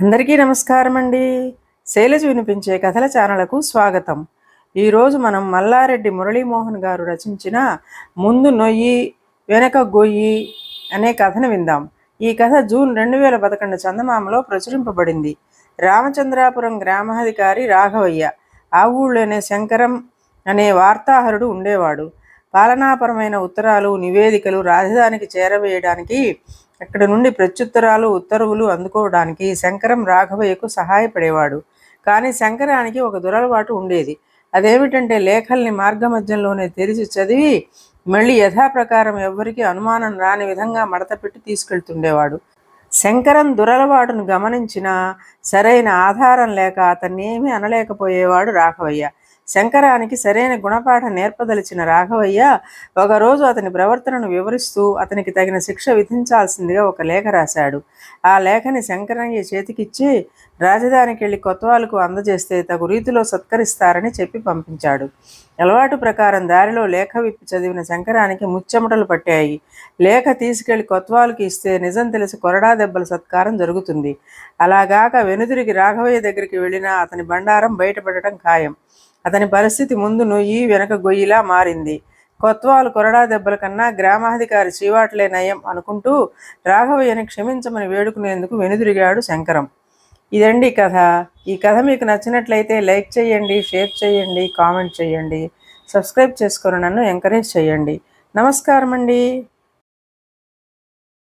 అందరికీ నమస్కారం అండి శైలజ వినిపించే కథల ఛానళ్ళకు స్వాగతం. ఈరోజు మనం మల్లారెడ్డి మురళీమోహన్ గారు రచించిన ముందు నొయ్యి వెనక గొయ్యి అనే కథను విందాం. ఈ కథ జూన్ రెండు వేల పదకొండు చందమామలో ప్రచురింపబడింది. రామచంద్రాపురం గ్రామాధికారి రాఘవయ్య ఆ ఊళ్ళోనే శంకరం అనే వార్తాహరుడు ఉండేవాడు. పాలనాపరమైన ఉత్తరాలు నివేదికలు రాజధానికి చేరవేయడానికి అక్కడి నుండి ప్రత్యుత్తరాలు ఉత్తర్వులు అందుకోవడానికి శంకరం రాఘవయ్యకు సహాయపడేవాడు. కానీ శంకరానికి ఒక దురలవాటు ఉండేది. అదేమిటంటే లేఖల్ని మార్గమధ్యంలోనే తెరిచి చదివి మళ్ళీ యథాప్రకారం ఎవ్వరికీ అనుమానం రాని విధంగా మడతపెట్టి తీసుకెళ్తుండేవాడు. శంకరం దురలవాటును గమనించినా సరైన ఆధారం లేక అతన్ని ఏమీ అనలేకపోయేవాడు రాఘవయ్య. శంకరానికి సరైన గుణపాఠం నేర్పదలిచిన రాఘవయ్య ఒకరోజు అతని ప్రవర్తనను వివరిస్తూ అతనికి తగిన శిక్ష విధించాల్సిందిగా ఒక లేఖ రాశాడు. ఆ లేఖని శంకరయ్య చేతికిచ్చి రాజధానికి వెళ్ళి కొత్తవాళ్ళకు అందజేస్తే తగు రీతిలో సత్కరిస్తారని చెప్పి పంపించాడు. అలవాటు ప్రకారం దారిలో లేఖ విప్పి చదివిన శంకరానికి ముచ్చెమటలు పట్టాయి. లేఖ తీసుకెళ్ళి కొత్వాలకు ఇస్తే నిజం తెలిసి కొరడా దెబ్బల సత్కారం జరుగుతుంది. అలాగాక వెనుదిరిగి రాఘవయ్య దగ్గరికి వెళ్ళినా అతని బండారం బయటపడటం ఖాయం. అతని పరిస్థితి ముందు నుయ్యి వెనక గొయ్యిలా మారింది. కొత్వాలు కొరడా దెబ్బల కన్నా గ్రామాధికారి చీవాట్లే నయం అనుకుంటూ రాఘవయ్యని క్షమించమని వేడుకునేందుకు వెనుదిరిగాడు శంకరం. ఇదండి కథ. ఈ కథ మీకు నచ్చినట్లయితే లైక్ చేయండి షేర్ చేయండి కామెంట్ చేయండి. సబ్స్క్రైబ్ చేసుకొని నన్ను ఎంకరేజ్ చేయండి. నమస్కారం అండి